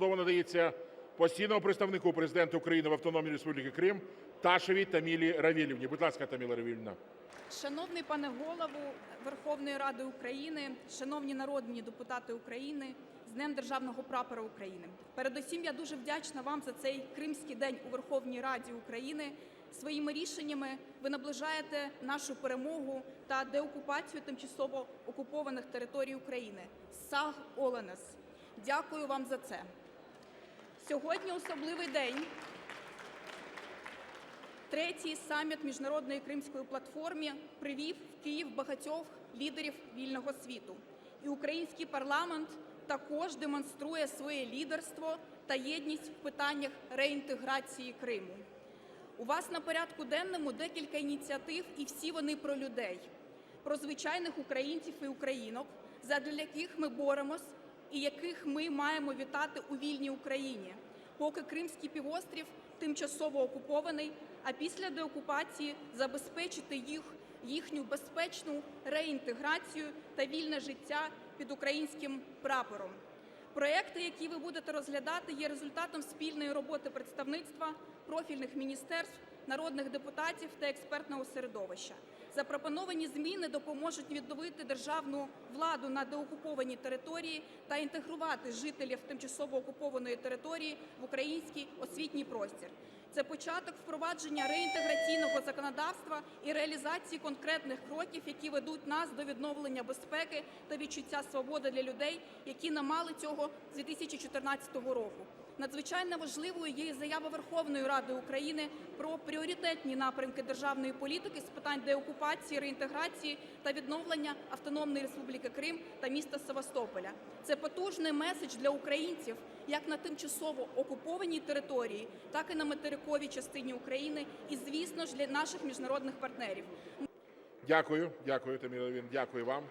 Слово надається постійному представнику Президента України в Автономній Республіці Крим Ташевій Тамілі Равілівні. Будь ласка, Таміла Равілівна. Шановний пане голову Верховної Ради України, шановні народні депутати України, з Днем Державного прапора України. Передусім, я дуже вдячна вам за цей Кримський день у Верховній Раді України. Своїми рішеннями ви наближаєте нашу перемогу та деокупацію тимчасово окупованих територій України. САГ Оленес. Дякую вам за це. Сьогодні особливий день. Третій саміт міжнародної кримської платформи привів в Київ багатьох лідерів вільного світу. І український парламент також демонструє своє лідерство та єдність в питаннях реінтеграції Криму. У вас на порядку денному декілька ініціатив, і всі вони про людей, про звичайних українців і українок, задля яких ми боремось і яких ми маємо вітати у вільній Україні, поки Кримський півострів тимчасово окупований, а після деокупації забезпечити їх їхню безпечну реінтеграцію та вільне життя під українським прапором. Проекти, які ви будете розглядати, є результатом спільної роботи представництва, профільних міністерств, народних депутатів та експертного середовища. Запропоновані зміни допоможуть відновити державну владу на деокупованій території та інтегрувати жителів тимчасово окупованої території в український освітній простір. Це початок впровадження реінтеграційного законодавства і реалізації конкретних кроків, які ведуть нас до відновлення безпеки та відчуття свободи для людей, які не мали цього з 2014 року. Надзвичайно важливою є заява Верховної Ради України про пріоритетні напрямки державної політики з питань деокупації, реінтеграції та відновлення Автономної Республіки Крим та міста Севастополя. Це потужний меседж для українців як на тимчасово окупованій території, так і на материковій частині України, і звісно ж для наших міжнародних партнерів. Дякую, дякую, Таміла дякую вам.